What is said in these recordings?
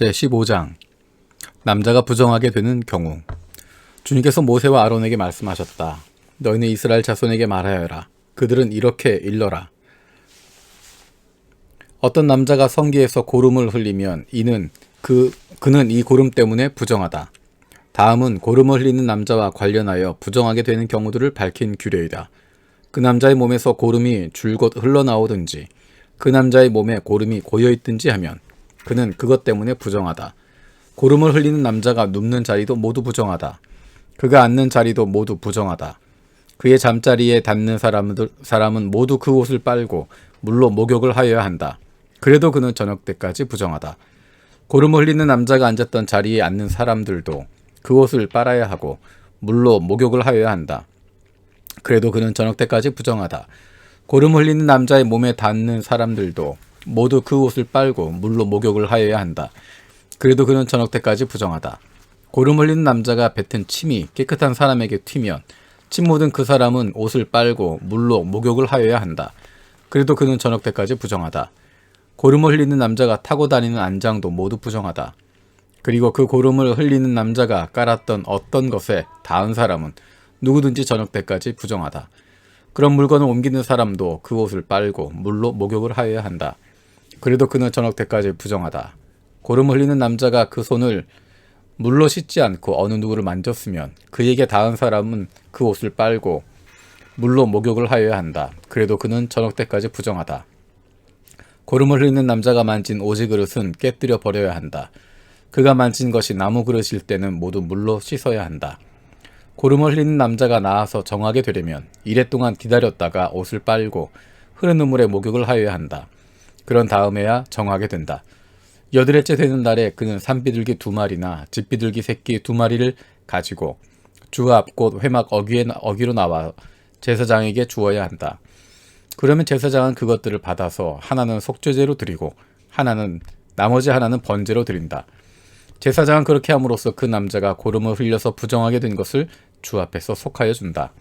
제15장 남자가 부정하게 되는 경우 주님께서 모세와 아론에게 말씀하셨다. 너희는 이스라엘 자손에게 말하여라. 그들은 이렇게 일러라. 어떤 남자가 성기에서 고름을 흘리면 이는 그 그는 이 고름 때문에 부정하다. 다음은 고름을 흘리는 남자와 관련하여 부정하게 되는 경우들을 밝힌 규례이다. 그 남자의 몸에서 고름이 줄곧 흘러나오든지 그 남자의 몸에 고름이 고여 있든지 하면 그는 그것 때문에 부정하다. 고름을 흘리는 남자가 눕는 자리도 모두 부정하다. 그가 앉는 자리도 모두 부정하다. 그의 잠자리에 닿는 사람들, 사람은 모두 그 옷을 빨고 물로 목욕을 하여야 한다. 그래도 그는 저녁 때까지 부정하다. 고름을 흘리는 남자가 앉았던 자리에 앉는 사람들도 그 옷을 빨아야 하고 물로 목욕을 하여야 한다. 그래도 그는 저녁 때까지 부정하다. 고름 흘리는 남자의 몸에 닿는 사람들도 모두 그 옷을 빨고 물로 목욕을 하여야 한다. 그래도 그는 저녁 때까지 부정하다. 고름 흘리는 남자가 뱉은 침이 깨끗한 사람에게 튀면 침 묻은 그 사람은 옷을 빨고 물로 목욕을 하여야 한다. 그래도 그는 저녁 때까지 부정하다. 고름을 흘리는 남자가 타고 다니는 안장도 모두 부정하다. 그리고 그 고름을 흘리는 남자가 깔았던 어떤 것에 닿은 사람은 누구든지 저녁 때까지 부정하다. 그런 물건을 옮기는 사람도 그 옷을 빨고 물로 목욕을 하여야 한다. 그래도 그는 저녁 때까지 부정하다. 고름 흘리는 남자가 그 손을 물로 씻지 않고 어느 누구를 만졌으면 그에게 닿은 사람은 그 옷을 빨고 물로 목욕을 하여야 한다. 그래도 그는 저녁 때까지 부정하다. 고름을 흘리는 남자가 만진 오지 그릇은 깨뜨려 버려야 한다. 그가 만진 것이 나무 그릇일 때는 모두 물로 씻어야 한다. 고름을 흘리는 남자가 나와서 정하게 되려면 이래 동안 기다렸다가 옷을 빨고 흐르는 물에 목욕을 하여야 한다. 그런 다음에야 정하게 된다. 여드레째 되는 날에 그는 산비둘기 두 마리나 집비둘기 새끼 두 마리를 가지고 주앞곧 회막 어귀에, 어귀로 나와 제사장에게 주어야 한다. 그러면 제사장은 그것들을 받아서 하나는 속죄제로 드리고 하나는 나머지 하나는 번제로 드린다. 제사장은 그렇게 함으로써 그 남자가 고름을 흘려서 부정하게 된 것을 주 앞에서 속하여 준다.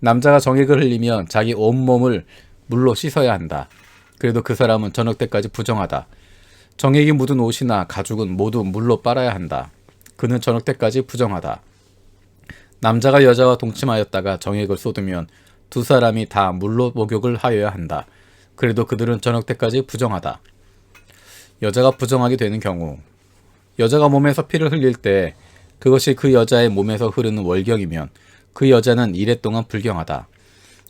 남자가 정액을 흘리면 자기 온몸을 물로 씻어야 한다. 그래도 그 사람은 저녁 때까지 부정하다. 정액이 묻은 옷이나 가죽은 모두 물로 빨아야 한다. 그는 저녁 때까지 부정하다. 남자가 여자와 동침하였다가 정액을 쏟으면 두 사람이 다 물로 목욕을 하여야 한다. 그래도 그들은 저녁 때까지 부정하다. 여자가 부정하게 되는 경우 여자가 몸에서 피를 흘릴 때 그것이 그 여자의 몸에서 흐르는 월경이면 그 여자는 이래 동안 불경하다.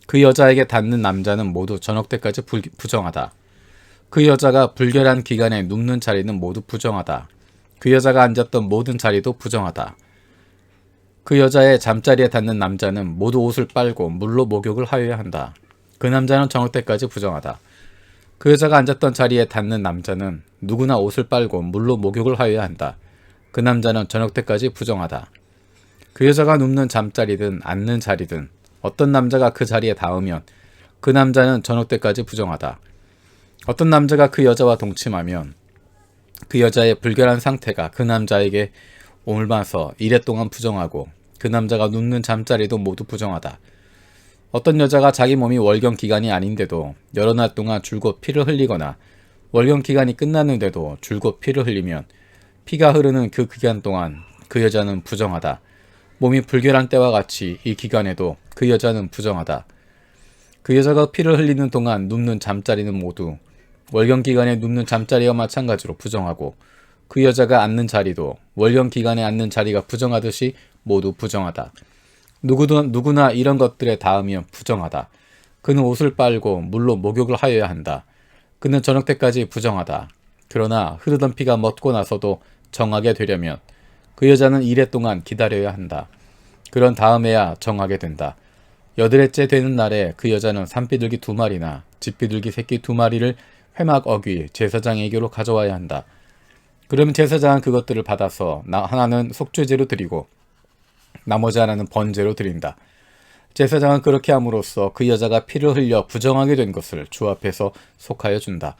그 여자에게 닿는 남자는 모두 저녁 때까지 불, 부정하다. 그 여자가 불결한 기간에 눕는 자리는 모두 부정하다. 그 여자가 앉았던 모든 자리도 부정하다. 그 여자의 잠자리에 닿는 남자는 모두 옷을 빨고 물로 목욕을 하여야 한다. 그 남자는 저녁 때까지 부정하다. 그 여자가 앉았던 자리에 닿는 남자는 누구나 옷을 빨고 물로 목욕을 하여야 한다. 그 남자는 저녁 때까지 부정하다. 그 여자가 눕는 잠자리든 앉는 자리든 어떤 남자가 그 자리에 닿으면 그 남자는 저녁 때까지 부정하다. 어떤 남자가 그 여자와 동침하면 그 여자의 불결한 상태가 그 남자에게 옮아서 이래 동안 부정하고 그 남자가 눕는 잠자리도 모두 부정하다. 어떤 여자가 자기 몸이 월경 기간이 아닌데도 여러 날 동안 줄곧 피를 흘리거나 월경 기간이 끝났는데도 줄곧 피를 흘리면 피가 흐르는 그 기간 동안 그 여자는 부정하다. 몸이 불결한 때와 같이 이 기간에도 그 여자는 부정하다. 그 여자가 피를 흘리는 동안 눕는 잠자리는 모두 월경 기간에 눕는 잠자리와 마찬가지로 부정하고 그 여자가 앉는 자리도 월경 기간에 앉는 자리가 부정하듯이 모두 부정하다. 누구도, 누구나 이런 것들에 닿으면 부정하다. 그는 옷을 빨고 물로 목욕을 하여야 한다. 그는 저녁 때까지 부정하다. 그러나 흐르던 피가 멎고 나서도 정하게 되려면 그 여자는 이래 동안 기다려야 한다. 그런 다음에야 정하게 된다. 여드레째 되는 날에 그 여자는 산비둘기 두 마리나 집비둘기 새끼 두 마리를 회막 어귀 제사장에게로 가져와야 한다. 그러면 제사장은 그것들을 받아서 하나는 속죄제로 드리고 나머지 하나는 번제로 드린다. 제사장은 그렇게 함으로써 그 여자가 피를 흘려 부정하게 된 것을 주 앞에서 속하여 준다.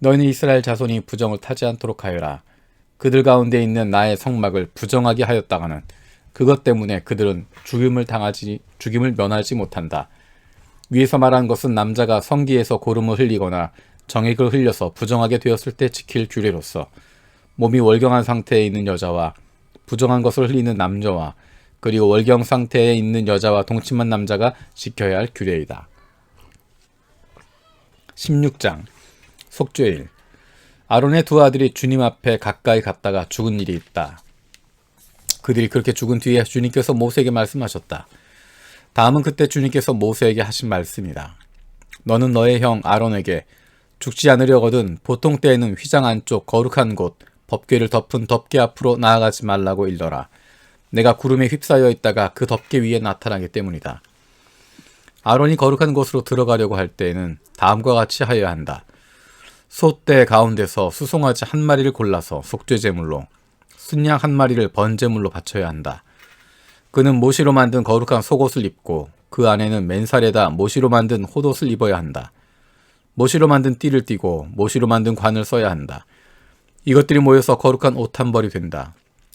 너희는 이스라엘 자손이 부정을 타지 않도록 하여라. 그들 가운데 있는 나의 성막을 부정하게 하였다가는 그것 때문에 그들은 죽임을 당하지 죽임을 면하지 못한다. 위에서 말한 것은 남자가 성기에서 고름을 흘리거나 정액을 흘려서 부정하게 되었을 때 지킬 규례로서 몸이 월경한 상태에 있는 여자와 부정한 것을 흘리는 남자와 그리고 월경 상태에 있는 여자와 동침한 남자가 지켜야 할 규례이다. 16장 속죄일 아론의 두 아들이 주님 앞에 가까이 갔다가 죽은 일이 있다. 그들이 그렇게 죽은 뒤에 주님께서 모세에게 말씀하셨다. 다음은 그때 주님께서 모세에게 하신 말씀이다. 너는 너의 형 아론에게 죽지 않으려거든 보통 때에는 휘장 안쪽 거룩한 곳 법궤를 덮은 덮개 앞으로 나아가지 말라고 일러라. 내가 구름에 휩싸여 있다가 그 덮개 위에 나타나기 때문이다. 아론이 거룩한 곳으로 들어가려고 할 때에는 다음과 같이 하여야 한다. 소떼 가운데서 수송아지 한 마리를 골라서 속죄제물로 순양 한 마리를 번제물로 바쳐야 한다. 그는 모시로 만든 거룩한 속옷을 입고 그 안에는 맨살에다 모시로 만든 호옷을 입어야 한다. 모시로 만든 띠를 띠고 모시로 만든 관을 써야 한다. 이것들이 모여서 거룩한 옷 한 벌이 된다.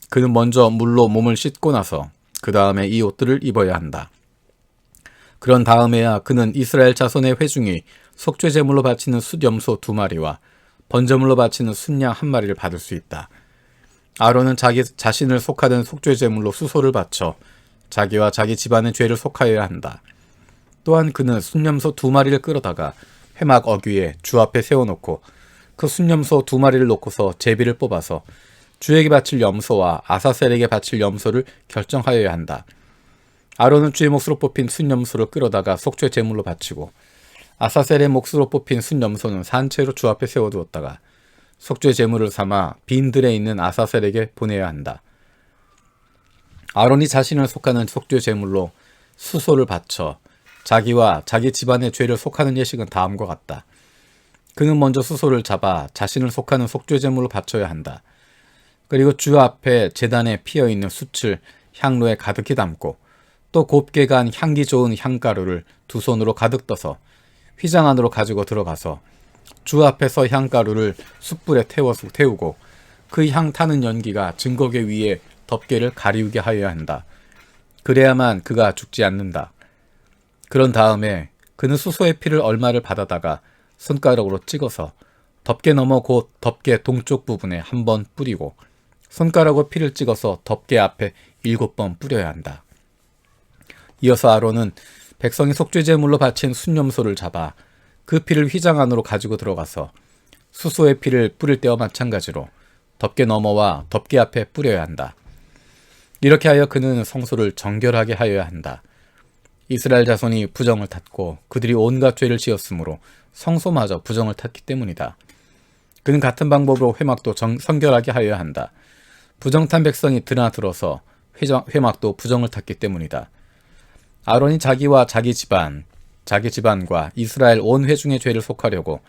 그는 먼저 물로 몸을 씻고 나서 그 다음에 이 옷들을 입어야 한다. 그런 다음에야 그는 이스라엘 자손의 회중이 속죄제물로 바치는 숫염소 두 마리와 번제물로 바치는 순양 한 마리를 받을 수 있다. 아론은 자기 자신을 속하던 속죄 제물로 수소를 바쳐 자기와 자기 집안의 죄를 속하여야 한다. 또한 그는 순념소 두 마리를 끌어다가 회막 어귀에 주 앞에 세워놓고 그 순념소 두 마리를 놓고서 제비를 뽑아서 주에게 바칠 염소와 아사셀에게 바칠 염소를 결정하여야 한다. 아론은 주의 몫으로 뽑힌 순념소를 끌어다가 속죄 제물로 바치고 아사셀의 몫으로 뽑힌 순염소는 산채로 주 앞에 세워두었다가 속죄 제물을 삼아 빈들에 있는 아사셀에게 보내야 한다. 아론이 자신을 속하는 속죄 제물로 수소를 바쳐 자기와 자기 집안의 죄를 속하는 예식은 다음과 같다. 그는 먼저 수소를 잡아 자신을 속하는 속죄 제물로 바쳐야 한다. 그리고 주 앞에 재단에 피어 있는 숯을 향로에 가득히 담고 또 곱게 간 향기 좋은 향가루를 두 손으로 가득 떠서 휘장 안으로 가지고 들어가서 주 앞에서 향가루를 숯불에 태워서 태우고 그 향 타는 연기가 증거계 위에 덮개를 가리우게 하여야 한다. 그래야만 그가 죽지 않는다. 그런 다음에 그는 수소의 피를 얼마를 받아다가 손가락으로 찍어서 덮개 넘어 곧 덮개 동쪽 부분에 한 번 뿌리고 손가락으로 피를 찍어서 덮개 앞에 일곱 번 뿌려야 한다. 이어서 아론은 백성이 속죄제물로 바친 순념소를 잡아 그 피를 휘장 안으로 가지고 들어가서 수소의 피를 뿌릴 때와 마찬가지로 덮개 넘어와 덮개 앞에 뿌려야 한다. 이렇게 하여 그는 성소를 정결하게 하여야 한다. 이스라엘 자손이 부정을 탔고 그들이 온갖 죄를 지었으므로 성소마저 부정을 탔기 때문이다. 그는 같은 방법으로 회막도 정, 성결하게 하여야 한다. 부정탄 백성이 드나들어서 회정, 회막도 부정을 탔기 때문이다. 아론이 자기와 자기 집안, 자기 집안과 이스라엘 온 회중의 죄를 속하려고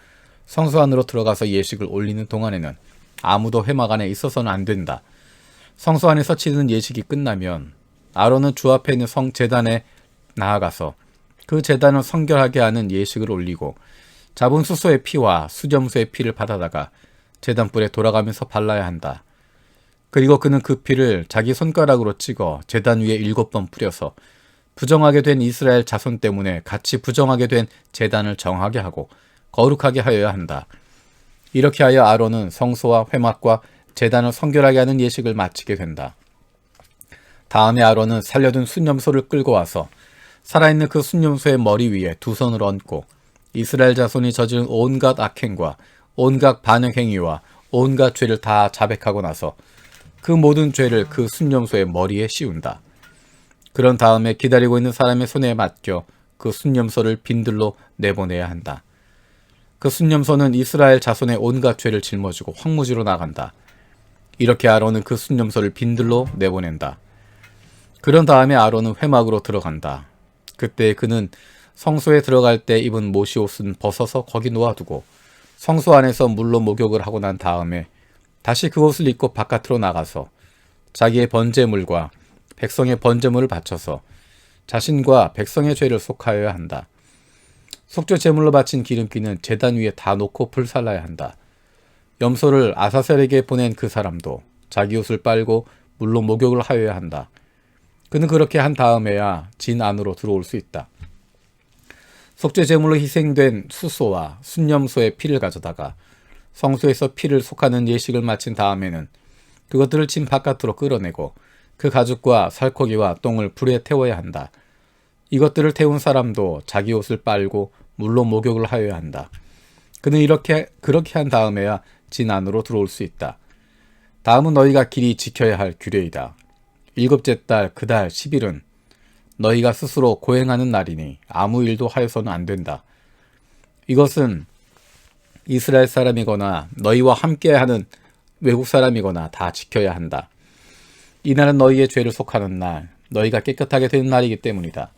성소 안으로 들어가서 예식을 올리는 동안에는 아무도 회막 안에 있어서는 안 된다. 성소 안에서 치르는 예식이 끝나면 아론은 주 앞에 있는 성 재단에 나아가서 그 재단을 성결하게 하는 예식을 올리고 잡은 수소의 피와 수점수의 피를 받아다가 재단불에 돌아가면서 발라야 한다. 그리고 그는 그 피를 자기 손가락으로 찍어 재단 위에 일곱 번 뿌려서 부정하게 된 이스라엘 자손 때문에 같이 부정하게 된 재단을 정하게 하고 거룩하게 하여야 한다. 이렇게 하여 아론은 성소와 회막과 재단을 성결하게 하는 예식을 마치게 된다. 다음에 아론은 살려둔 순념소를 끌고 와서 살아있는 그 순념소의 머리 위에 두 손을 얹고 이스라엘 자손이 저지른 온갖 악행과 온갖 반역 행위와 온갖 죄를 다 자백하고 나서 그 모든 죄를 그 순념소의 머리에 씌운다. 그런 다음에 기다리고 있는 사람의 손에 맡겨 그 순념소를 빈들로 내보내야 한다. 그 순념소는 이스라엘 자손의 온갖 죄를 짊어지고 황무지로 나간다. 이렇게 아론은 그 순념소를 빈들로 내보낸다. 그런 다음에 아론은 회막으로 들어간다. 그때 그는 성소에 들어갈 때 입은 모시 옷은 벗어서 거기 놓아두고 성소 안에서 물로 목욕을 하고 난 다음에 다시 그 옷을 입고 바깥으로 나가서 자기의 번제물과 백성의 번제물을 바쳐서 자신과 백성의 죄를 속하여야 한다. 속죄 제물로 바친 기름기는 제단 위에 다 놓고 불살라야 한다. 염소를 아사셀에게 보낸 그 사람도 자기 옷을 빨고 물로 목욕을 하여야 한다. 그는 그렇게 한 다음에야 진 안으로 들어올 수 있다. 속죄 제물로 희생된 수소와 순염소의 피를 가져다가 성소에서 피를 속하는 예식을 마친 다음에는 그것들을 진 바깥으로 끌어내고 그 가죽과 살코기와 똥을 불에 태워야 한다. 이것들을 태운 사람도 자기 옷을 빨고 물로 목욕을 하여야 한다. 그는 이렇게 그렇게 한 다음에야 진 안으로 들어올 수 있다. 다음은 너희가 길이 지켜야 할 규례이다. 일곱째 달 그 달 10일은 너희가 스스로 고행하는 날이니 아무 일도 하여서는 안 된다. 이것은 이스라엘 사람이거나 너희와 함께하는 외국 사람이거나 다 지켜야 한다. 이날은 너희의 죄를 속하는 날, 너희가 깨끗하게 되는 날이기 때문이다.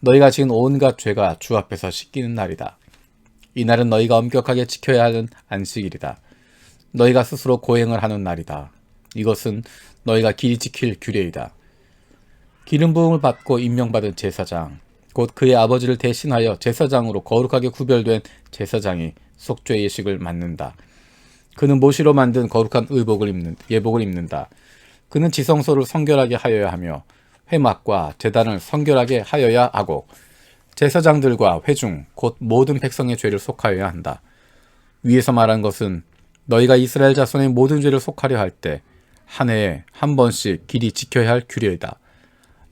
너희가 지은 온갖 죄가 주 앞에서 씻기는 날이다. 이날은 너희가 엄격하게 지켜야 하는 안식일이다. 너희가 스스로 고행을 하는 날이다. 이것은 너희가 길이 지킬 규례이다. 기름 부음을 받고 임명받은 제사장, 곧 그의 아버지를 대신하여 제사장으로 거룩하게 구별된 제사장이 속죄 예식을 맡는다. 그는 모시로 만든 거룩한 의복을 입는 예복을 입는다. 그는 지성소를 성결하게 하여야 하며 회막과 제단을 성결하게 하여야 하고 제사장들과 회중 곧 모든 백성의 죄를 속하여야 한다. 위에서 말한 것은 너희가 이스라엘 자손의 모든 죄를 속하려 할 때 한 해에 한 번씩 길이 지켜야 할 규례이다.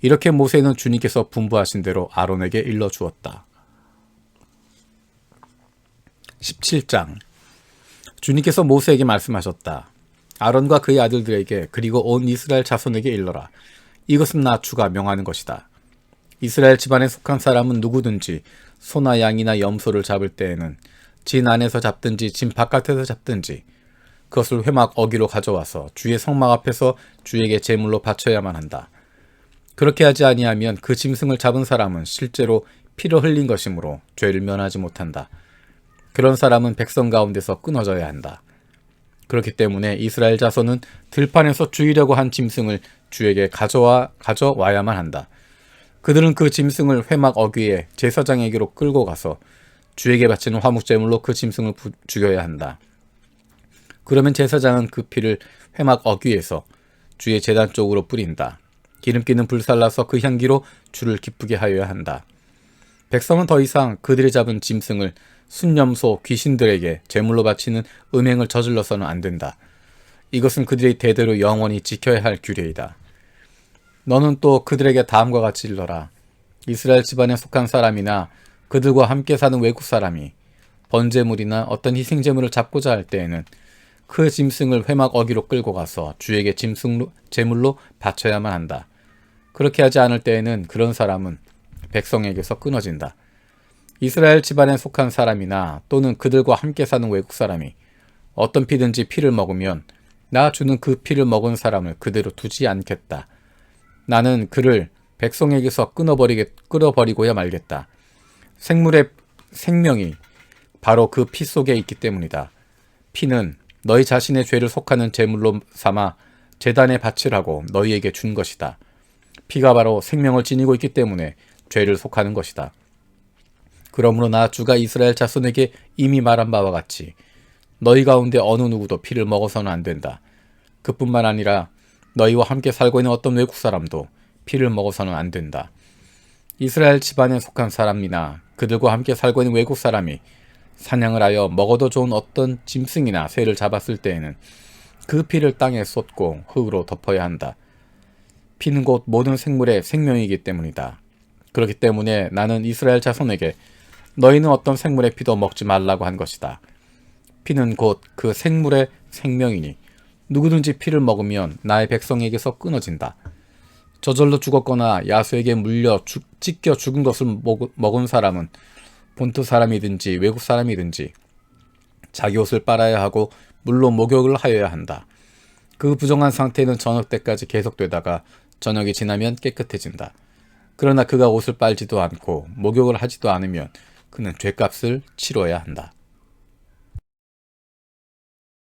이렇게 모세는 주님께서 분부하신 대로 아론에게 일러 주었다. 17장 주님께서 모세에게 말씀하셨다. 아론과 그의 아들들에게 그리고 온 이스라엘 자손에게 일러라. 이것은 나 주가 명하는 것이다. 이스라엘 집안에 속한 사람은 누구든지 소나 양이나 염소를 잡을 때에는 진 안에서 잡든지 진 바깥에서 잡든지 그것을 회막 어기로 가져와서 주의 성막 앞에서 주에게 제물로 바쳐야만 한다. 그렇게 하지 아니하면 그 짐승을 잡은 사람은 실제로 피를 흘린 것이므로 죄를 면하지 못한다. 그런 사람은 백성 가운데서 끊어져야 한다. 그렇기 때문에 이스라엘 자손은 들판에서 죽이려고 한 짐승을 주에게 가져와 가져와야만 한다. 그들은 그 짐승을 회막 어귀에 제사장에게로 끌고 가서 주에게 바치는 화목제물로 그 짐승을 부, 죽여야 한다. 그러면 제사장은 그 피를 회막 어귀에서 주의 제단 쪽으로 뿌린다. 기름기는 불살라서 그 향기로 주를 기쁘게 하여야 한다. 백성은 더 이상 그들이 잡은 짐승을 순념소 귀신들에게 제물로 바치는 음행을 저질러서는 안 된다. 이것은 그들이 대대로 영원히 지켜야 할 규례이다. 너는 또 그들에게 다음과 같이 일러라. 이스라엘 집안에 속한 사람이나 그들과 함께 사는 외국 사람이 번제물이나 어떤 희생제물을 잡고자 할 때에는 그 짐승을 회막 어기로 끌고 가서 주에게 짐승 제물로 바쳐야만 한다. 그렇게 하지 않을 때에는 그런 사람은 백성에게서 끊어진다. 이스라엘 집안에 속한 사람이나 또는 그들과 함께 사는 외국 사람이 어떤 피든지 피를 먹으면 나 주는 그 피를 먹은 사람을 그대로 두지 않겠다. 나는 그를 백성에게서 끊어버리게, 끌어버리고야 말겠다. 생물의 생명이 바로 그 피 속에 있기 때문이다. 피는 너희 자신의 죄를 속하는 제물로 삼아 재단에 바치라고 너희에게 준 것이다. 피가 바로 생명을 지니고 있기 때문에 죄를 속하는 것이다. 그러므로 나 주가 이스라엘 자손에게 이미 말한 바와 같이 너희 가운데 어느 누구도 피를 먹어서는 안 된다. 그뿐만 아니라 너희와 함께 살고 있는 어떤 외국 사람도 피를 먹어서는 안 된다. 이스라엘 집안에 속한 사람이나 그들과 함께 살고 있는 외국 사람이 사냥을 하여 먹어도 좋은 어떤 짐승이나 새를 잡았을 때에는 그 피를 땅에 쏟고 흙으로 덮어야 한다. 피는 곧 모든 생물의 생명이기 때문이다. 그렇기 때문에 나는 이스라엘 자손에게 너희는 어떤 생물의 피도 먹지 말라고 한 것이다. 피는 곧 그 생물의 생명이니 누구든지 피를 먹으면 나의 백성에게서 끊어진다. 저절로 죽었거나 야수에게 물려 죽, 찢겨 죽은 것을 먹, 먹은 사람은 본토 사람이든지 외국 사람이든지 자기 옷을 빨아야 하고 물로 목욕을 하여야 한다. 그 부정한 상태는 저녁 때까지 계속되다가 저녁이 지나면 깨끗해진다. 그러나 그가 옷을 빨지도 않고 목욕을 하지도 않으면 그는 죄값을 치러야 한다.